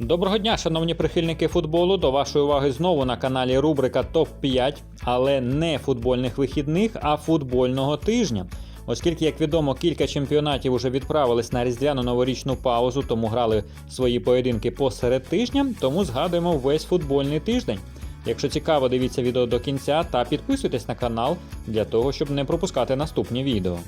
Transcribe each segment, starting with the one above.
Доброго дня, шановні прихильники футболу. До вашої уваги знову на каналі рубрика Топ 5, але не футбольних вихідних, а футбольного тижня. Оскільки, як відомо, кілька чемпіонатів уже відправились на різдвяну новорічну паузу, тому грали свої поєдинки посеред тижня, тому згадуємо весь футбольний тиждень. Якщо цікаво, дивіться відео до кінця та підписуйтесь на канал для того, щоб не пропускати наступні відео.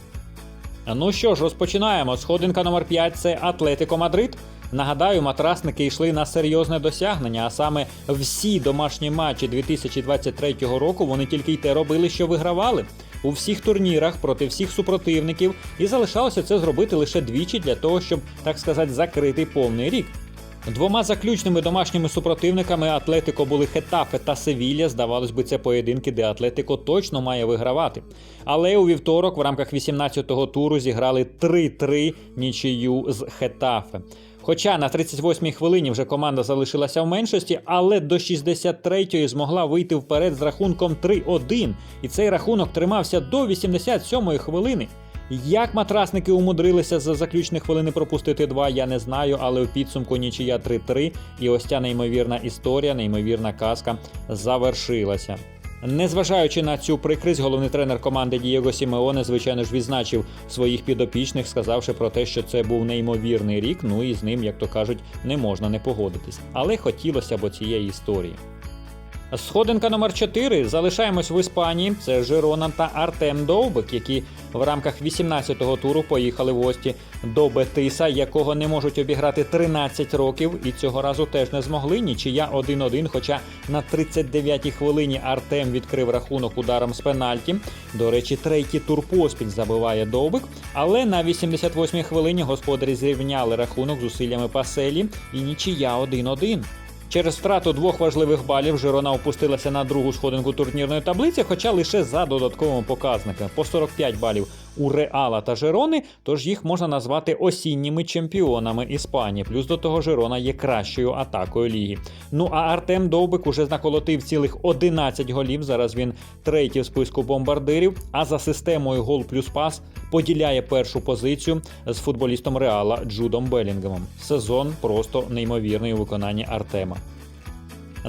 Ну що ж, розпочинаємо. Сходинка номер 5 це Атлетико Мадрид. Нагадаю, матрасники йшли на серйозне досягнення, а саме всі домашні матчі 2023 року вони тільки й те робили, що вигравали у всіх турнірах проти всіх супротивників, і залишалося це зробити лише двічі для того, щоб, так сказати, закрити повний рік. Двома заключними домашніми супротивниками Атлетико були Хетафе та Севілля. Здавалось би, це поєдинки, де Атлетико точно має вигравати. Але у вівторок в рамках 18-го туру зіграли 3-3 нічию з Хетафе. Хоча на 38-й хвилині вже команда залишилася в меншості, але до 63-ї змогла вийти вперед з рахунком 3-1. І цей рахунок тримався до 87-ї хвилини. Як матрасники умудрилися за заключні хвилини пропустити два, я не знаю, але у підсумку нічия 3-3, і ось ця неймовірна історія, неймовірна казка завершилася. Незважаючи на цю прикрість, головний тренер команди Дієго Сімеоне, звичайно ж, відзначив своїх підопічних, сказавши про те, що це був неймовірний рік. Ну і з ним, як то кажуть, не можна не погодитись. Але хотілося б цієї історії. Сходинка номер 4 залишаємось в Іспанії. Це Жирона та Артем Довбик, які в рамках 18-го туру поїхали в гості до Бетиса, якого не можуть обіграти 13 років, і цього разу теж не змогли. Нічия 1-1, Хоча на 39-й хвилині Артем відкрив рахунок ударом з пенальті. До речі, третій тур поспіль забиває Довбик. Але на 88-й хвилині господарі зрівняли рахунок зусиллями Паселі і нічия 1-1. Через втрату двох важливих балів Жирона опустилася на другу сходинку турнірної таблиці, хоча лише за додатковими показниками по 45 балів у Реала та Жирони, тож їх можна назвати осінніми чемпіонами Іспанії. Плюс до того Жирона є кращою атакою ліги. Ну а Артем Довбик уже наколотив цілих 11 голів. Зараз він третій в списку бомбардирів. А за системою гол плюс пас поділяє першу позицію з футболістом Реала Джудом Белінгемом. Сезон просто неймовірний у виконанні Артема.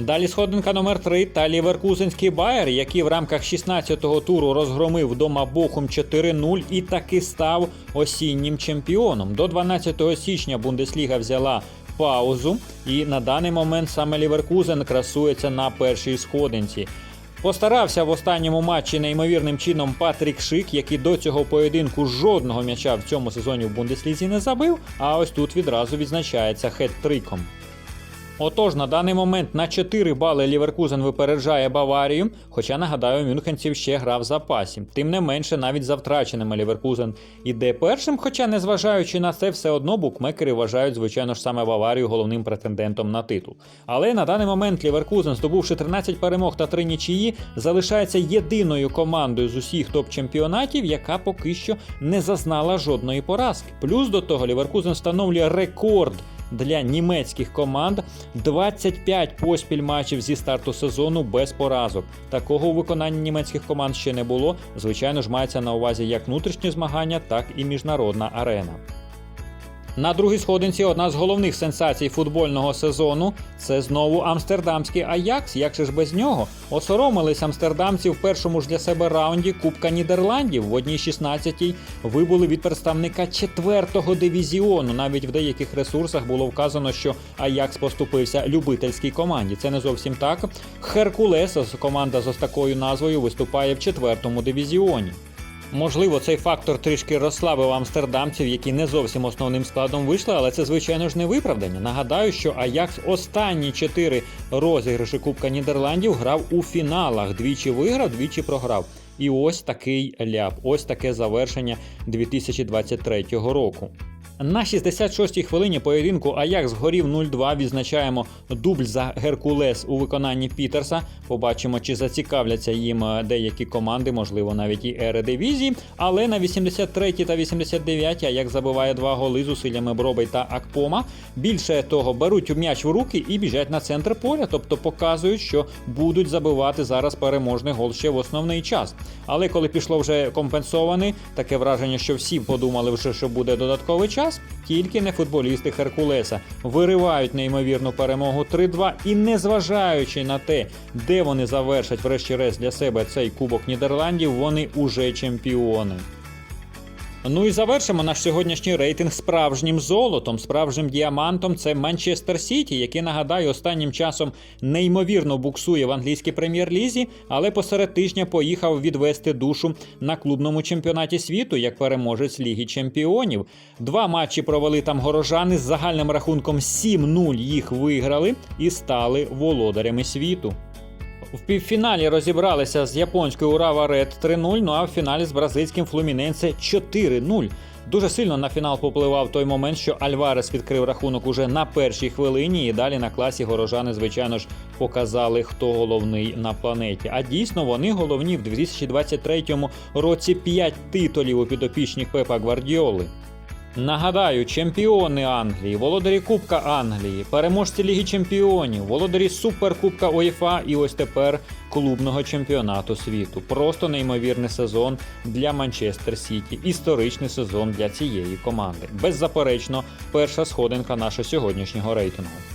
Далі сходинка номер 3 та Ліверкузенський Байер, який в рамках 16-го туру розгромив вдома Бохум 4-0 і таки став осіннім чемпіоном. До 12 січня Бундесліга взяла паузу, і на даний момент саме Ліверкузен красується на першій сходинці. Постарався в останньому матчі неймовірним чином Патрік Шик, який до цього поєдинку жодного м'яча в цьому сезоні в Бундеслізі не забив. А ось тут відразу відзначається хет-триком. Отож, на даний момент на 4 бали Ліверкузен випереджає Баварію, хоча нагадаю, Мюнхенців ще грав в запасі. Тим не менше, навіть за втраченими Ліверкузен іде першим, хоча, незважаючи на це, все одно букмекери вважають, звичайно ж, саме Баварію головним претендентом на титул. Але на даний момент Ліверкузен, здобувши 13 перемог та 3 нічиї, залишається єдиною командою з усіх топ-чемпіонатів, яка поки що не зазнала жодної поразки. Плюс до того Ліверкузен встановлює рекорд для німецьких команд 25 поспіль матчів зі старту сезону без поразок. Такого у виконанні німецьких команд ще не було. Звичайно ж, мається на увазі як внутрішні змагання, так і міжнародна арена. На другій сходинці одна з головних сенсацій футбольного сезону це знову амстердамський Аякс. Як же ж без нього? Осоромились амстердамці в першому ж для себе раунді Кубка Нідерландів. В одній 16-й вибули від представника четвертого дивізіону. Навіть в деяких ресурсах було вказано, що Аякс поступився любительській команді. Це не зовсім так. Херкулес, команда з ось такою назвою, виступає в четвертому дивізіоні. Можливо, цей фактор трішки розслабив амстердамців, які не зовсім основним складом вийшли, але це, звичайно ж, не виправдання. Нагадаю, що Аякс останні чотири розіграші Кубка Нідерландів грав у фіналах. Двічі виграв, двічі програв. І ось такий ляп, ось таке завершення 2023 року. На 66-й хвилині поєдинку Аякс горів 0-2. Відзначаємо дубль за Геркулес у виконанні Пітерса. Побачимо, чи зацікавляться їм е, деякі команди, можливо, навіть і Ередивізії. Але на 83-й та 89-й Аякс забиває два голи з усиллями Бробей та Акпома. Більше того, беруть м'яч в руки і біжать на центр поля, тобто показують, що будуть забивати зараз переможний гол ще в основний час. Але коли пішло вже компенсований, таке враження, що всі подумали вже, що буде додатковий час. Час, тільки не футболісти Херкулеса виривають неймовірну перемогу 3-2 і, незважаючи на те, де вони завершать врешті-решт для себе цей кубок Нідерландів, вони уже чемпіони. Ну і завершимо наш сьогоднішній рейтинг справжнім золотом, справжнім діамантом. Це Манчестер Сіті, який нагадаю останнім часом неймовірно буксує в англійській прем'єр-лізі, але посеред тижня поїхав відвести душу на клубному чемпіонаті світу як переможець Ліги Чемпіонів. Два матчі провели там горожани з загальним рахунком 7-0 їх виграли і стали володарями світу. В півфіналі розібралися з японською Урава Ред 3-0, ну а в фіналі з бразильським Флуміненсе 4-0. Дуже сильно на фінал попливав той момент, що Альварес відкрив рахунок уже на першій хвилині, і далі на класі горожани, звичайно ж, показали, хто головний на планеті. А дійсно вони головні в 2023 році 5 титулів у підопічних Пепа Гвардіоли. Нагадаю, чемпіони Англії, володарі Кубка Англії, переможці Ліги Чемпіонів, володарі Суперкубка УЄФА і ось тепер клубного чемпіонату світу. Просто неймовірний сезон для Манчестер Сіті. Історичний сезон для цієї команди. Беззаперечно, перша сходинка нашого сьогоднішнього рейтингу.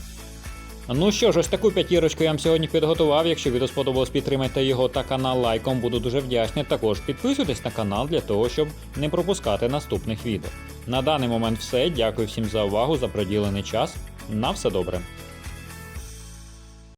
Ну що ж, ось таку п'ятірочку я вам сьогодні підготував. Якщо відео сподобалось, підтримайте його та канал лайком. Буду дуже вдячний. Також підписуйтесь на канал для того, щоб не пропускати наступних відео. На даний момент все. Дякую всім за увагу, за приділений час. На все добре.